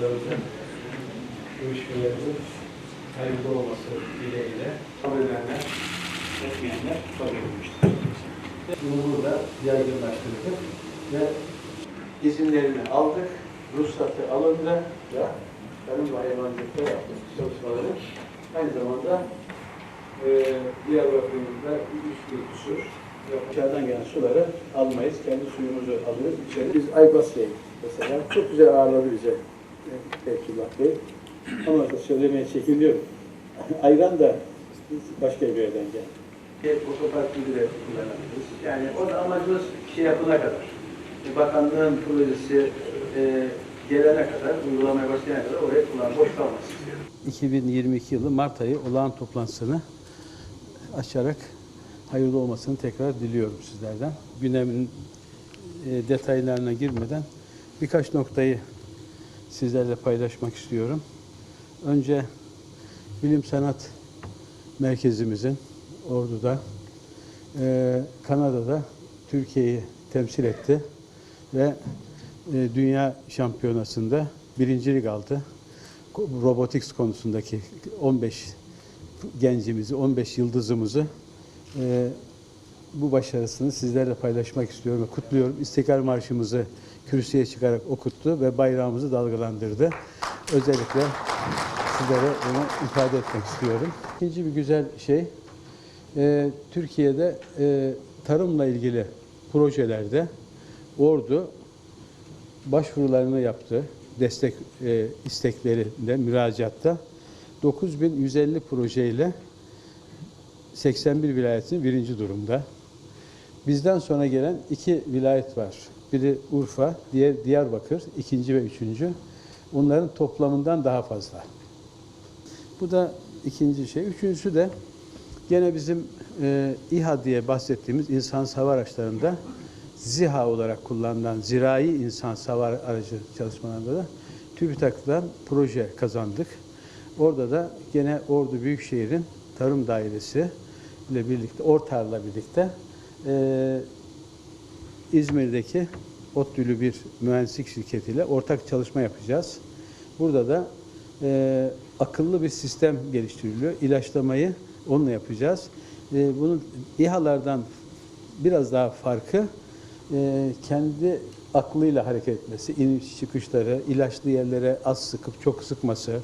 ortaklarımızın görüşmelerinin hayırlı olması dileğiyle kabul edenler, etmeyenler kabul edilmiştir. Bunu burada yaygınlaştırdık ve izinlerini aldık, ruhsatı alındı ve tarım ve hayvancılıkta yaptık çalışmaları. Aynı zamanda e, Diyarbakır'da üç bir kusur dışarıdan gelen suları almayız. Kendi suyumuzu alırız içeri. Biz Aybas Bey mesela çok güzel ağırladı bize Teşkilat Bey. Ama söylemeye çekiniyorum. Ayran da başka bir yerden geldi. Bir otopark bile kullanabiliriz. Yani orada amacımız şey yapana kadar. e, Bakanlığın projesi e, gelene kadar, uygulamaya başlayana kadar oraya kullan, boş kalmasın istiyorum. 2022 yılı Mart ayı olağan toplantısını açarak hayırlı olmasını tekrar diliyorum sizlerden. Gündemin e, detaylarına girmeden birkaç noktayı sizlerle paylaşmak istiyorum. Önce Bilim Sanat Merkezimizin Ordu'da, e, Kanada'da Türkiye'yi temsil etti ve e, Dünya Şampiyonası'nda birincilik aldı. Robotics konusundaki 15 gencimizi, 15 yıldızımızı e, bu başarısını sizlerle paylaşmak istiyorum ve kutluyorum. İstiklal Marşımızı kürsüye çıkarak okuttu ve bayrağımızı dalgalandırdı. Özellikle sizlere bunu ifade etmek istiyorum. İkinci bir güzel şey, e, Türkiye'de e, tarımla ilgili projelerde Ordu başvurularını yaptı. Destek e, isteklerinde, müracaatta 9150 projeyle 81 vilayetin birinci durumda. Bizden sonra gelen iki vilayet var. Biri Urfa, diğer Diyarbakır, ikinci ve üçüncü. Onların toplamından daha fazla. Bu da ikinci şey. Üçüncüsü de gene bizim e, İHA diye bahsettiğimiz insan hava araçlarında ZİHA olarak kullanılan zirai insan savar aracı çalışmalarında da TÜBİTAK'tan proje kazandık. Orada da gene Ordu Büyükşehir'in Tarım Dairesi ile birlikte, Ortar'la birlikte e, İzmir'deki ODTÜ'lü bir mühendislik şirketiyle ortak çalışma yapacağız. Burada da e, akıllı bir sistem geliştiriliyor. İlaçlamayı onunla yapacağız. E, bunun İHA'lardan biraz daha farkı e, kendi aklıyla hareket etmesi, iniş çıkışları, ilaçlı yerlere az sıkıp çok sıkması,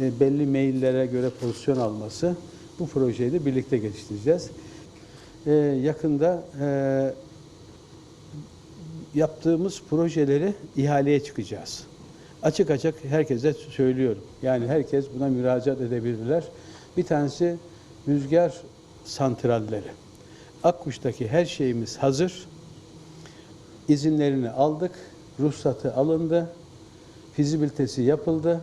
e, belli maillere göre pozisyon alması bu projeyi de birlikte geliştireceğiz. E, yakında e, yaptığımız projeleri ihaleye çıkacağız. Açık açık herkese söylüyorum. Yani herkes buna müracaat edebilirler. Bir tanesi rüzgar santralleri. Akkuş'taki her şeyimiz hazır. İzinlerini aldık. Ruhsatı alındı. Fizibilitesi yapıldı.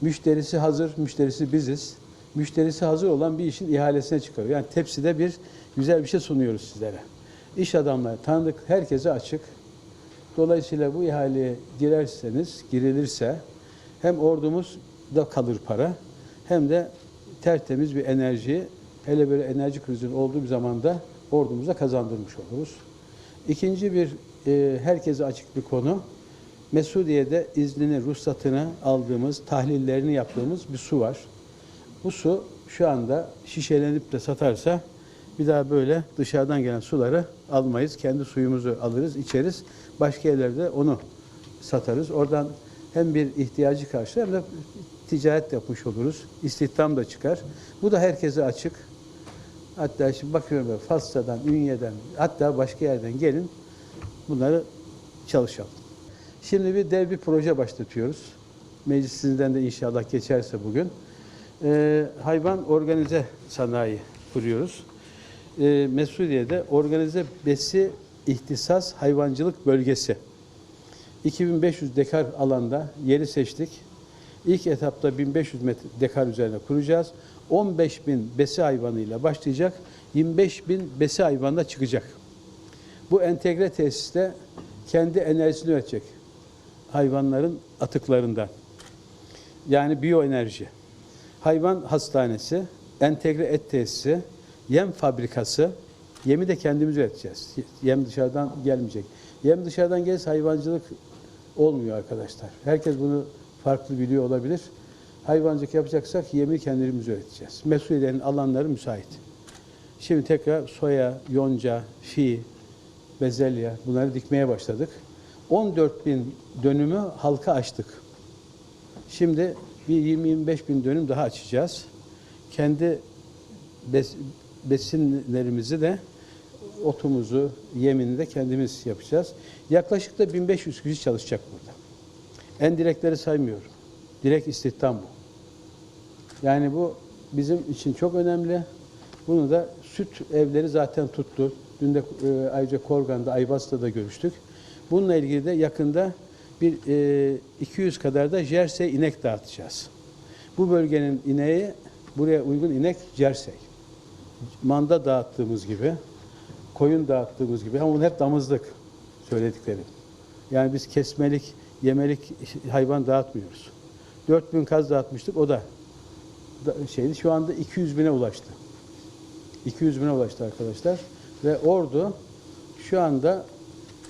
Müşterisi hazır. Müşterisi biziz. Müşterisi hazır olan bir işin ihalesine çıkarıyor. Yani tepside bir güzel bir şey sunuyoruz sizlere. İş adamları tanıdık, herkese açık. Dolayısıyla bu ihaleye girerseniz, girilirse hem ordumuz da kalır para hem de tertemiz bir enerji, hele böyle enerji krizinin olduğu bir zamanda ordumuza kazandırmış oluruz. İkinci bir e, herkese açık bir konu. Mesudiye'de iznini, ruhsatını aldığımız, tahlillerini yaptığımız bir su var. Bu su şu anda şişelenip de satarsa bir daha böyle dışarıdan gelen suları almayız. Kendi suyumuzu alırız, içeriz. Başka yerlerde onu satarız. Oradan hem bir ihtiyacı karşılar hem de ticaret yapmış oluruz. İstihdam da çıkar. Bu da herkese açık. Hatta şimdi bakıyorum böyle Fassa'dan, Ünye'den, hatta başka yerden gelin bunları çalışalım. Şimdi bir dev bir proje başlatıyoruz. Meclisinizden de inşallah geçerse bugün. Ee, hayvan organize sanayi kuruyoruz. Ee, Mesudiye'de organize besi ihtisas hayvancılık bölgesi. 2500 dekar alanda yeri seçtik. İlk etapta 1500 metre dekar üzerine kuracağız. 15 bin besi hayvanıyla başlayacak. 25 bin besi hayvanla çıkacak. Bu entegre tesiste kendi enerjisini üretecek. Hayvanların atıklarından. Yani biyoenerji. Hayvan hastanesi, entegre et tesisi, yem fabrikası, yemi de kendimiz üreteceğiz. Yem dışarıdan gelmeyecek. Yem dışarıdan gelirse hayvancılık olmuyor arkadaşlar. Herkes bunu farklı biliyor olabilir. Hayvancılık yapacaksak yemi kendimiz üreteceğiz. Mesuliye'nin alanları müsait. Şimdi tekrar soya, yonca, fi, bezelye bunları dikmeye başladık. 14 bin dönümü halka açtık. Şimdi bir 20-25 bin dönüm daha açacağız. Kendi besinlerimizi de otumuzu, yemini de kendimiz yapacağız. Yaklaşık da 1500 kişi çalışacak burada. En direkleri saymıyorum. Direkt istihdam bu. Yani bu bizim için çok önemli. Bunu da süt evleri zaten tuttu. Dün de e, ayrıca Korgan'da, Ayvas'ta da görüştük. Bununla ilgili de yakında bir e, 200 kadar da jersey inek dağıtacağız. Bu bölgenin ineği, buraya uygun inek jersey. Manda dağıttığımız gibi, koyun dağıttığımız gibi ama bunu hep damızlık söylediklerim. Yani biz kesmelik, yemelik hayvan dağıtmıyoruz. 4000 kaz dağıtmıştık o da şeydi şu anda 200 bine ulaştı. 200 bine ulaştı arkadaşlar. Ve Ordu şu anda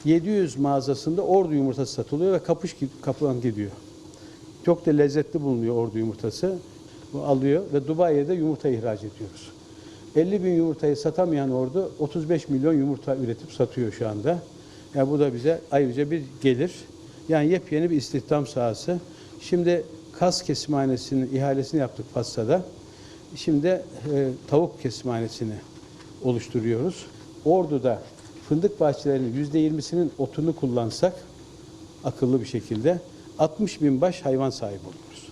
700 mağazasında Ordu yumurtası satılıyor ve kapış kapılan gidiyor. Çok da lezzetli bulunuyor Ordu yumurtası. Bu alıyor ve Dubai'ye de yumurta ihraç ediyoruz. 50 bin yumurtayı satamayan Ordu 35 milyon yumurta üretip satıyor şu anda. Yani bu da bize ayrıca bir gelir. Yani yepyeni bir istihdam sahası. Şimdi kas kesimhanesinin ihalesini yaptık Fassa'da. Şimdi e, tavuk kesimhanesini oluşturuyoruz. Ordu'da fındık bahçelerinin %20'sinin otunu kullansak akıllı bir şekilde 60 bin baş hayvan sahibi oluruz.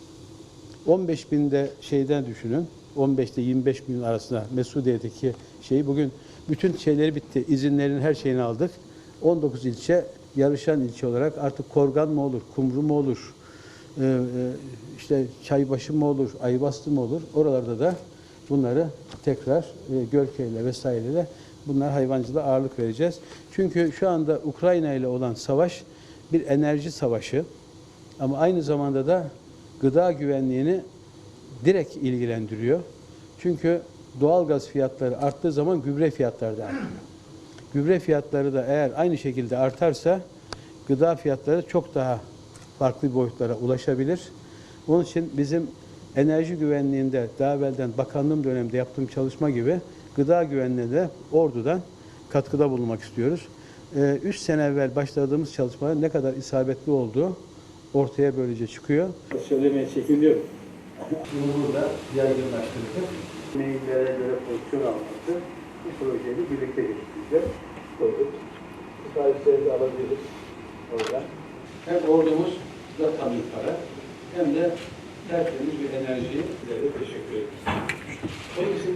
15 binde şeyden düşünün. 15 ile 25 bin arasında Mesudiye'deki şeyi bugün bütün şeyleri bitti. İzinlerin her şeyini aldık. 19 ilçe yarışan ilçe olarak artık Korgan mı olur, Kumru mu olur, e, e, işte Çaybaşı mı olur, Ayvaslı mı olur? Oralarda da bunları tekrar e, Gölkeyle vesaireyle bunlar hayvancılığa ağırlık vereceğiz. Çünkü şu anda Ukrayna ile olan savaş bir enerji savaşı ama aynı zamanda da gıda güvenliğini direkt ilgilendiriyor. Çünkü doğal gaz fiyatları arttığı zaman gübre fiyatları da artıyor. Gübre fiyatları da eğer aynı şekilde artarsa gıda fiyatları çok daha farklı boyutlara ulaşabilir. Onun için bizim enerji güvenliğinde daha evvelden bakanlığım döneminde yaptığım çalışma gibi gıda güvenliğine de ordudan katkıda bulunmak istiyoruz. 3 sene evvel başladığımız çalışmaların ne kadar isabetli olduğu ortaya böylece çıkıyor. Söylemeye çekiniyorum. Bunu burada yaygınlaştırdık. Maillere göre pozisyon alması bu projeyi birlikte geliştireceğiz. Koyduk. Siparişleri de alabiliriz oradan. Hem ordumuz da tabii para hem de tertemiz bir enerji. Size de teşekkür ederim.